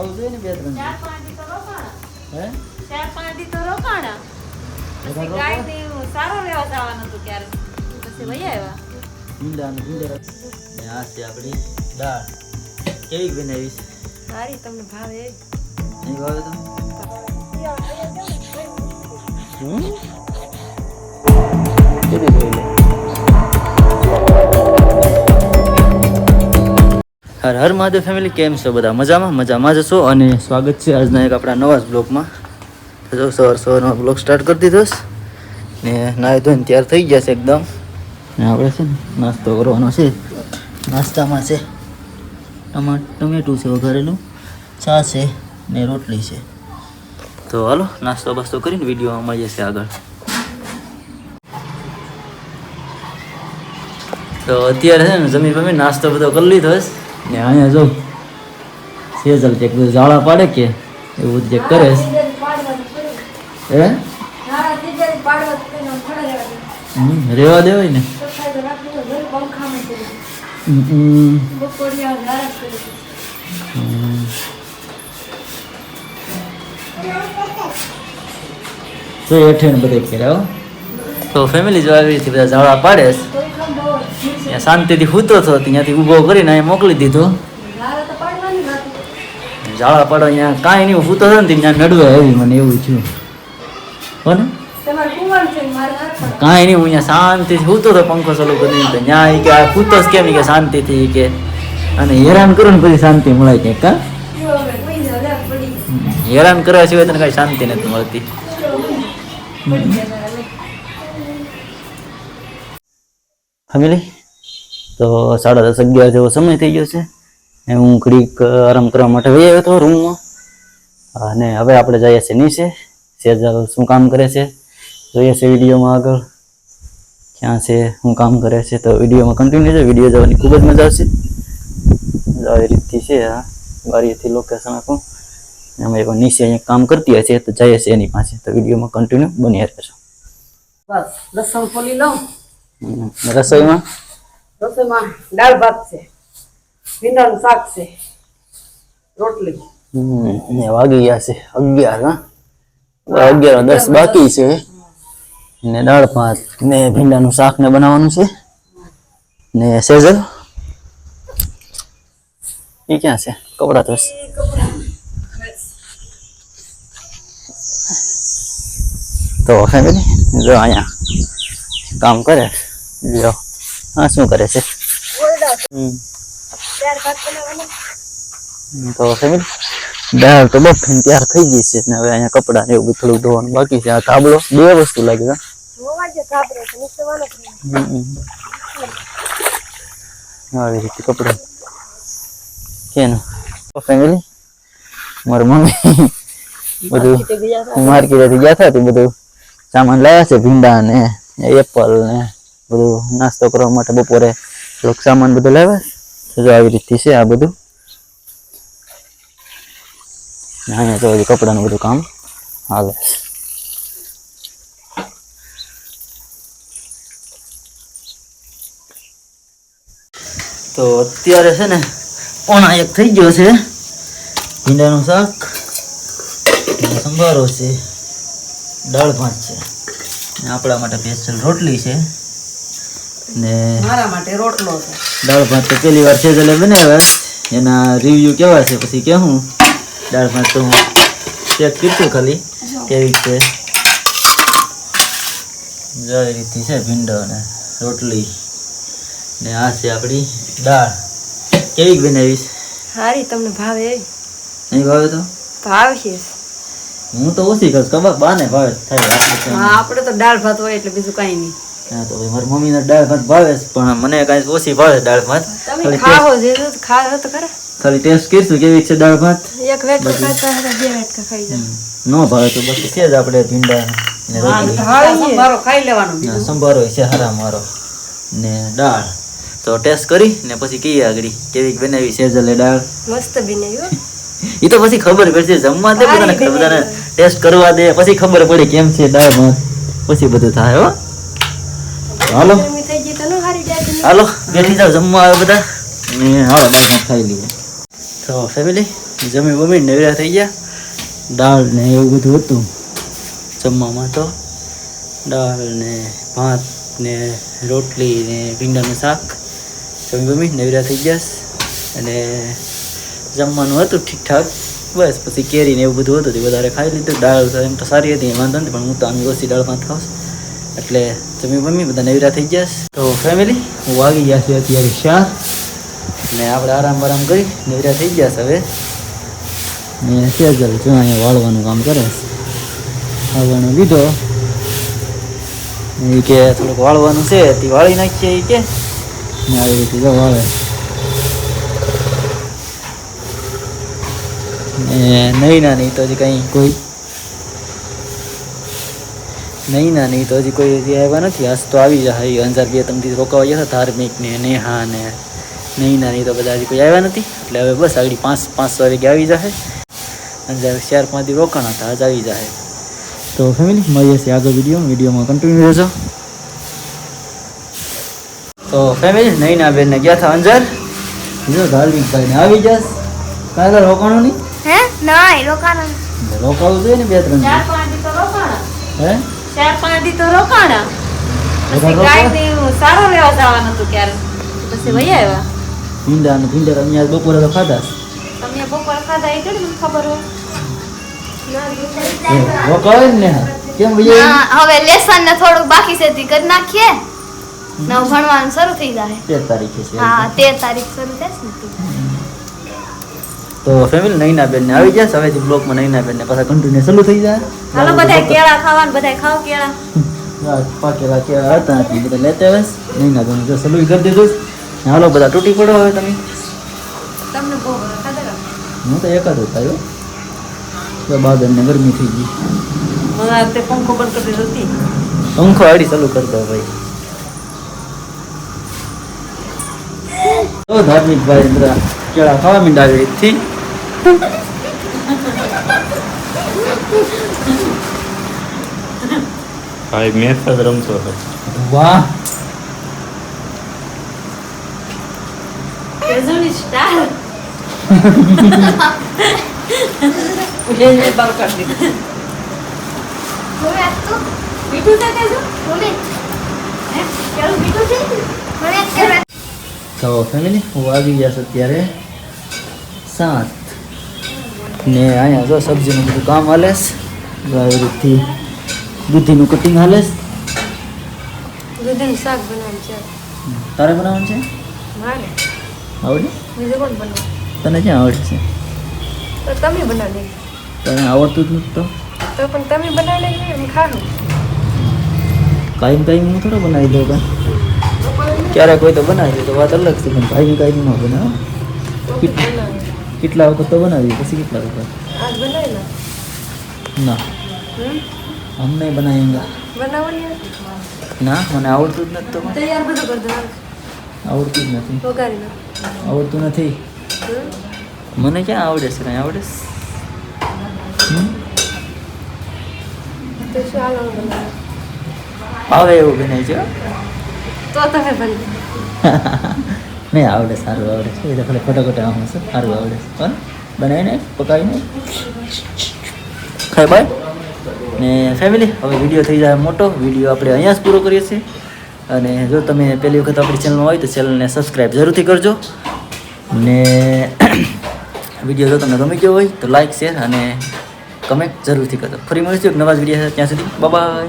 રોકાવું જોઈએ ને બે ત્રણ હે? ચાર પાંચ દી તો રોકાણા. પછી ગાય ને સારો રહેવા જવાનું હતું ક્યારે પછી વહી આવ્યા. ઈંડા ને ભીંડા. ને આ છે આપણી દાળ. કેવી બનાવીશ સારી તમને ભાવે? નહીં ભાવે તો હમ? હર હર મહાદેવ ફેમિલી કેમ છો બધા? મજામાં? મજામાં જશો અને સ્વાગત છે આજના એક આપણા નવા બ્લોગમાં જો સવાર સવારનો બ્લોગ સ્ટાર્ટ કરી દીધો ને નાહી ધોઈને તૈયાર થઈ ગયા છે એકદમ. ને આપણે છે ને નાસ્તો કરવાનો છે. નાસ્તામાં છે ટમાટ ટમેટું છે વઘારેલું, ચા છે ને રોટલી છે. તો હાલો, નાસ્તો બાસ્તો કરીને વિડીયોમાં મળીએ જશે આગળ. તો અત્યારે છે ને જમીન પમી નાસ્તો બધો કરી લીધો છે. ને અહીંયા જો સેજલ ચેક બધું જાળા પાડે કે એવું જે કરે હે રેવા દેવાય ને. તો ને બધે કર્યા હો. તો ફેમિલી જો આવી રીતે બધા જાળા પાડે છે. ત્યાં શાંતિથી સૂતો હતો ત્યાંથી ઊભો કરીને અહીંયા મોકલી દીધો. જાળા પાડો અહીંયા કાંઈ નહીં સૂતો હતો ને ત્યાં નડવે આવી મને એવું થયું. હો ને? કાંઈ નહીં હું અહીંયા શાંતિથી સૂતો હતો પંખો ચાલુ કરીને ત્યાં કે સૂતો જ કેમ કે શાંતિથી કે અને હેરાન કરો ને પછી શાંતિ મળે કે કા હેરાન કરવા સિવાય તને કઈ શાંતિ નથી મળતી. ફેમિલી તો સાડા દસ અગિયાર જેવો સમય થઈ ગયો છે. એ હું ઘડીક આરામ કરવા માટે વહી આવ્યો હતો રૂમમાં. અને હવે આપણે જઈએ છીએ નીચે. સેજલ શું કામ કરે છે? જોઈએ છે વિડીયોમાં આગળ. ક્યાં છે શું કામ કરે છે? તો વિડીયોમાં કન્ટિન્યુ છે. વીડિયો જવાની ખૂબ જ મજા આવશે. આવી રીતથી છે આ. બારીએથી લોકેશન આખું. અમે એક નીચે અહીંયા કામ કરતી હશે તો જઈએ છીએ એની પાસે. તો વિડીયોમાં કન્ટિન્યુ બની રહેશો બસ લસણ ખોલી લઉં. રસોઈમાં? રસોઈમાં દાળ ભાત છે. ભીંડાનું શાક છે. રોટલી. હમ, ને વાગી ગયા છે અગિયાર હા? અગિયાર દસ બાકી છે. ને દાળ ભાત ને ભીંડાનું શાક ને બનાવવાનું છે. ને સેઝલ? એ ક્યાં છે? કપડા તો તો ફેમિલી જો અહીંયા કામ કરે. જો હા શું કરે છે હમ તો ફેમિલી દાળ તો બફીને તૈયાર થઈ ગઈ છે ને હવે અહીંયા કપડા ને એવું બધું થોડુંક ધોવાનું બાકી છે આ તાબલો બે વસ્તુ લાગે હા હમ. આવી રીતે કપડા કેનું ફેમિલી મારી મમ્મી બધું માર્કેટેથી ગયા હતા તે બધું સામાન લાવ્યા છે ભીંડા ને એપલ ને બધું નાસ્તો કરવા માટે બપોરે થોડુંક સામાન બધું લાવે. જો આવી રીતથી છે આ બધું. અહીંયા તો હજી કપડાનું બધું કામ હાલે તો અત્યારે છે ને પોણા એક થઈ ગયો છે. ભીંડાનું શાક સંભારો છે. દાળ ભાત છે. આપણા માટે સ્પેશિયલ રોટલી છે. ને મારા માટે રોટલો છે. દાળ ભાત તો પહેલી વાર છે એટલે બનાવ્યા એના રિવ્યુ કેવા છે પછી કે હું દાળ ભાત તો હું ચેક કીધું ખાલી. કેવી છે? જો એ છે ભીંડો ને રોટલી. ને આ છે આપણી દાળ. કેવી બનાવીશ? સારી તમને ભાવે નહીં ભાવે તો? ભાવશે. હું તો ઓછી કરું કબાબ બાને ભાવે થાય. હા આપણે તો દાળ ભાત હોય એટલે બીજું કઈ નહીં. હા તો ભાઈ મારી મમ્મીને દાળ ભાત ભાવે છે પણ મને કાંઈ ઓછી ભાવે દાળ ભાત. તમે ખાઓ જે તો ખાઓ તો ખરા. ખાલી ટેસ્ટ કરશું કેવી છે દાળ ભાત. એક વેટ ખાતા હતા બે વેટ ખાઈ જાય નો ભાવે તો બસ છે જ આપણે ભીંડા ને રોટલી. સંભારો ખાઈ લેવાનો સંભારો છે હારા મારો. ને દાળ. તો ટેસ્ટ કરી ને પછી કહીએ આગળ કેવી બનાવી સેજલે દાળ. મસ્ત બનાવ્યું એ તો પછી ખબર પડશે જમવા દે બધાને બધાને ટેસ્ટ કરવા દે પછી ખબર પડે કેમ છે દાળ ભાત. પછી બધું થાય હો. હાલો. હાલો, બેઠી જાવ જમવા આવે બધા. ને હાલો ખાઈ લઈએ તો ફેમિલી જમી બમી નવરા થઈ ગયા. દાળ ને એવું બધું હતું. જમવામાં તો દાળ ને ભાત ને રોટલી ને ભીંડાનું શાક. જમી બમી નવરા થઈ ગયા. અને જમવાનું હતું ઠીકઠાક. બસ, પછી કેરી ને એવું બધું હતું, તે વધારે ખાઈ લીધું. દાળ એમ તો સારી હતી, વાંધો નથી, પણ હું તો આમ ઓછી દાળ ભાત ખાઉં. એટલે જમી બમી બધા નવરા થઈ ગયા તો ફેમિલી હું વાગી ગયા છે અત્યારે શાહ ને આપણે આરામ આરામ કરી નવરા થઈ ગયા છે હવે. ને સેજલ જો અહીંયા વાળવાનું કામ કરે વાળવાનું લીધો. એ કે થોડુંક વાળવાનું છે, તે વાળી નાખીએ એ કે. ને આવી રીતે જો વાળે. ને નહીં ના નહીં તો હજી કંઈ કોઈ નહીં ના નહીં તો હજી કોઈ હજી આવ્યા નથી. આજ તો આવી જાય અંજાર બે ત્રણ દિવસ રોકાવા ગયા હતા ધાર્મિક ને નેહા ને નહીં ના નહીં તો બધા હજી કોઈ આવ્યા નથી. એટલે હવે બસ આગળ પાંચ પાંચ વાગે આવી જાય અંજાર ચાર પાંચ દિવસ રોકાણા હતા આજ આવી જાય તો ફેમિલી મળીએ છીએ આગળ વીડિયો વિડીયોમાં કન્ટિન્યુ રહેજો. તો ફેમિલી નૈના બેન ને ગયા હતા અંજાર. જો ધાર્મિક ભાઈ ને આવી જશ કાંઈ રોકાણો નહીં? હે? નહીં રોકાણ રોકાવું જોઈએ ને બે ત્રણ હે? ચાર પાંચ દી તો રોકાણા. પછી? ગાય સારો લેવા જવાનું હતું ક્યારે? પછી વહી આવ્યા. ભીંડા અને ભીંડા તમે આજ બપોરે તો ખાધા તમે બપોર ખાધા એ કેવી મને ખબર હોય? ને કેમ હવે લેસન ને થોડુંક બાકી છે તે કરી નાખીએ. નવ ભણવાનું શરૂ થઈ જાય. તેર તારીખે છે હા તેર તારીખ શરૂ થશે ને. તે. ફેમિલી નૈના બેન ને આવી જશે હવેથી બ્લોકમાં નૈના બેન ને પાછા કન્ટિન્યુ ચાલુ થઈ જાય. હાલો બધા કેળા ખાવાનું બધા ખાવ કેળા. પાકેલા કેળા હતા બધા લેતા આવે નૈના બેન જો ચાલુ કરી દીધું હાલો બધા તૂટી પડો હવે તમે. તમને બહુ હું તો એકાદ જ થયો તો બાબેન ને ગરમી થઈ ગઈ. હવે પંખો બંધ કરી દીધો પંખો આડી ચાલુ કરી દો ભાઈ. તો ધાર્મિક ભાઈ કેળા ખાવા મીંડા આવી રીતથી ભાઈ મેચ જ રમતો હતો વાહ કેજુની સ્ટાર ઉઠીને બહાર કાઢી દીધું હવે આ તો મીઠું છે કેજુ બોલે. હે કેળું મીઠું છે મને એક કહેવાય. તો ફેમિલી હું આવી ગયા છે અત્યારે સાત ને અહીંયા જો સબ્જીનું બધું કામ હાલેસ. જો આવી રીતથી દૂધીનું કટિંગ હાલેસ. દૂધીનું શાક બનાવવાનું છે. તારે બનાવવાનું છે? મારે. આવડે? બીજું કોણ બનાવે? તને ક્યાં આવડે છે? તો તમે બનાવી તને આવડતું જ નથી તો? તો પણ તમે બનાવી લઈ એમ ખાવું કાયમ કાયમ હું થોડો બનાવી દઉં કાંઈ. ક્યારેક કોઈ તો બનાવી દે તો વાત અલગ છે પણ કાયમ કાયમ ન બનાવો. કેટલા વખત તો બનાવી પછી કેટલા વખત? ના. અમને બનાવી બનાવેંગા ના મને આવડતું જ નથી આવડતું જ નથી. આવડતું નથી? મને ક્યાં આવડે છે? કાંઈ આવડે છે? આવે એવું બનાવી છે તો તમે નહીં આવડે સારું આવડે. છે એ તો ખાલી ફટાફટ આવું છે સારું આવડે. છે પણ બનાવીને પકાવીને. ખાઈ બાય. ને ફેમિલી હવે વીડિયો થઈ જાય મોટો. વીડિયો આપણે અહીંયા જ પૂરો કરીએ છીએ. અને જો તમે પહેલી વખત આપણી ચેનલમાં હોય તો ચેનલને સબસ્ક્રાઈબ જરૂરથી કરજો. ને વીડિયો જો તમને ગમી ગયો હોય તો લાઇક શેર અને કમેન્ટ જરૂરથી કરજો. ફરી મળીશું એક નવા જ વીડિયો ત્યાં સુધી બાય